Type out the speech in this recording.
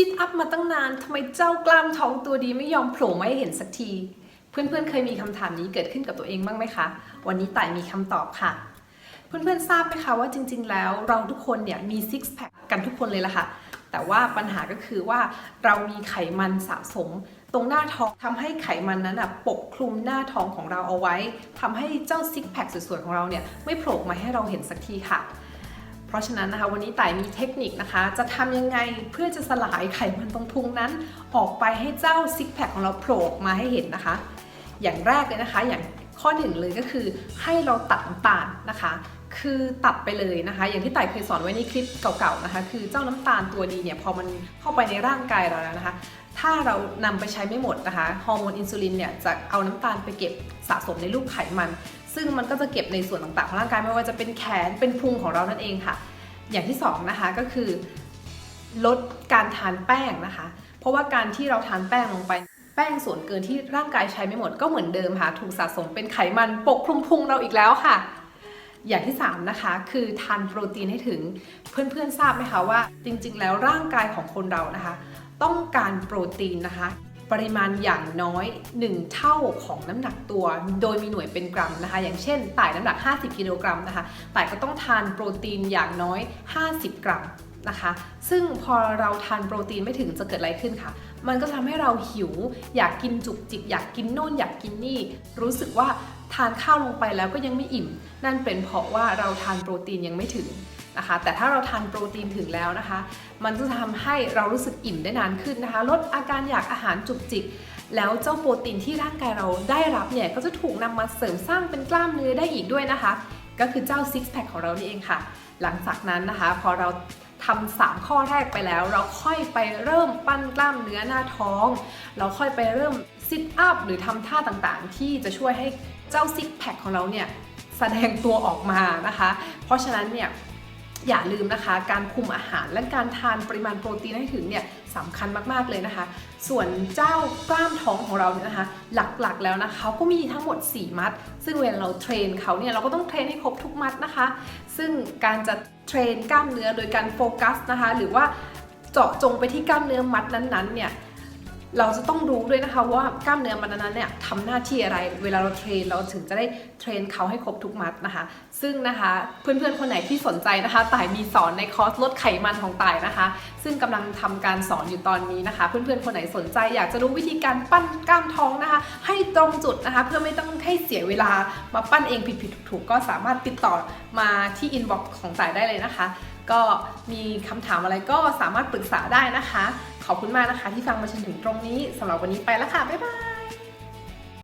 ซิทอัพมาตั้งนานทำไมเจ้ากล้ามท้องตัวดีไม่ยอมโผล่มาให้เห็นสักที เพื่อนๆเคยมีคำถามนี้เกิดขึ้นกับตัวเองบ้างไหมคะ วันนี้ต่ายมีคำตอบค่ะ เพื่อนๆทราบไหมคะว่าจริง ๆ แล้วเราทุกคนเนี่ยมีซิกแพคกันทุกคนเลยละค่ะ แต่ว่าปัญหาก็คือว่าเรามีไขมันสะสม ตรงหน้าท้องทำให้ไขมันนั้นอะปกคลุมหน้าท้องของเราเอาไว้ทำให้เจ้าซิกแพคสวยๆของเราเนี่ยไม่โผล่มาให้เราเห็นสักทีค่ะ เพราะฉะนั้นนะคะวันนี้ต่ายมีเทคนิคนะคะ จะทำยังไงเพื่อจะสลายไขมันตรงพุงนั้น ออกไปให้เจ้าซิกแพคของเราโผล่ออกมาให้เห็นนะคะ อย่างแรกเลยนะคะ อย่าง ข้อหนึ่งเลยก็คือให้เราตัดน้ำตาลนะคะ คือตัดไปเลยนะคะ อย่างที่ต่ายเคยสอนไว้ในคลิปเก่าๆนะคะ คือเจ้าน้ำตาลตัวดีเนี่ยพอมันเข้าไปในร่างกายเราแล้วนะคะ ถ้าเรานำไปใช้ไม่หมดนะคะฮอร์โมนอินซูลินเนี่ยจะเอาน้ำตาลไปเก็บสะสมในรูปไขมัน ซึ่งมันก็จะเก็บในส่วนต่างๆของร่างกายไม่ว่าจะเป็นแขนเป็นพุงของเรานั่นเองค่ะ อย่างที่สองนะคะก็คือลดการทานแป้งนะคะ เพราะว่าการที่เราทานแป้งลงไป แป้งส่วนเกินที่ร่างกายใช้ไม่หมดก็เหมือนเดิมค่ะถูกสะสมเป็นไขมันปกคลุมพุงเราอีกแล้วค่ะ อย่างที่ 3 นะคะ คือทานโปรตีนให้ถึงเพื่อนๆทราบไหมคะว่า จริงๆ แล้วร่างกายของคนเรานะคะ ต้องการโปรตีนนะคะ ปริมาณอย่างน้อย 1 เท่าของน้ำหนักตัว โดยมีหน่วยเป็นกรัมนะคะ อย่างเช่นต่ายน้ำหนัก 50 กิโลกรัมนะคะต่ายก็ต้องทานโปรตีนอย่างน้อย 50 กรัมนะคะ ซึ่งพอเราทานโปรตีนไม่ถึงจะเกิดอะไรขึ้นค่ะ มันก็ทำให้เราหิว อยากกินจุกจิก อยากกินโน่นอยากกินนี่ รู้สึกว่าทานข้าวลงไปแล้วก็ยังไม่อิ่ม นั่นเป็นเพราะว่าเราทานโปรตีนยังไม่ถึงนะคะ แต่ถ้าเราทานโปรตีนถึงแล้วนะคะ มันจะทำให้เรารู้สึกอิ่มได้นานขึ้นนะคะ ลดอาการอยากอาหารจุกจิก แล้วเจ้าโปรตีนที่ร่างกายเราได้รับเนี่ยก็จะถูกนำมาเสริมสร้างเป็นกล้ามเนื้อได้อีกด้วยนะคะ ก็คือเจ้าซิกแพคของเรานี่เองค่ะ หลังจากนั้นนะคะ พอเรา ทำสามข้อแรกไปแล้ว เราค่อยไปเริ่มปั้นกล้ามเนื้อหน้าท้อง เราค่อยไปเริ่มซิทอัพหรือทำท่าต่างๆ ที่จะช่วยให้เจ้าซิกแพคของเราเนี่ยแสดงตัวออกมานะคะ เพราะฉะนั้นเนี่ย อย่าลืมนะคะ การคุมอาหารและการทานปริมาณโปรตีนให้ถึงเนี่ยสำคัญมากๆเลยนะคะ ส่วนเจ้ากล้ามท้องของเราเนี่ยนะคะ หลักๆแล้วนะคะเขาก็มีทั้งหมด 4 มัด ซึ่งเวลาเราเทรนเขาเนี่ยเราก็ต้องเทรนให้ครบทุกมัดนะคะ ซึ่งการจะเทรนกล้ามเนื้อโดยการโฟกัสนะคะ หรือว่าเจาะจงไปที่กล้ามเนื้อมัดนั้นๆเนี่ย เราจะต้องรู้ด้วยนะคะว่ากล้ามเนื้อมันนั้นเนี่ยทำหน้าที่อะไร เวลาเราเทรนเราถึงจะได้เทรนเขาให้ครบทุกมัดนะคะ ซึ่งนะคะเพื่อนๆคนไหนที่สนใจนะคะต่ายมีสอนในคอร์สลดไขมันของต่ายนะคะ ซึ่งกำลังทำการสอนอยู่ตอนนี้นะคะ เพื่อนๆคนไหนสนใจ อยากจะรู้วิธีการปั้นกล้ามท้องนะคะ ให้ตรงจุดนะคะ เพื่อไม่ต้องให้เสียเวลามาปั้นเองผิดๆถูกๆก็สามารถติดต่อมาที่อินบ็อกซ์ของต่ายได้เลยนะคะ ก็มีคำถามอะไรก็สามารถปรึกษาได้นะคะ ขอบคุณมากนะคะที่ฟังมาจนถึงตรงนี้สำหรับวันนี้ไปแล้วค่ะ บ๊ายบาย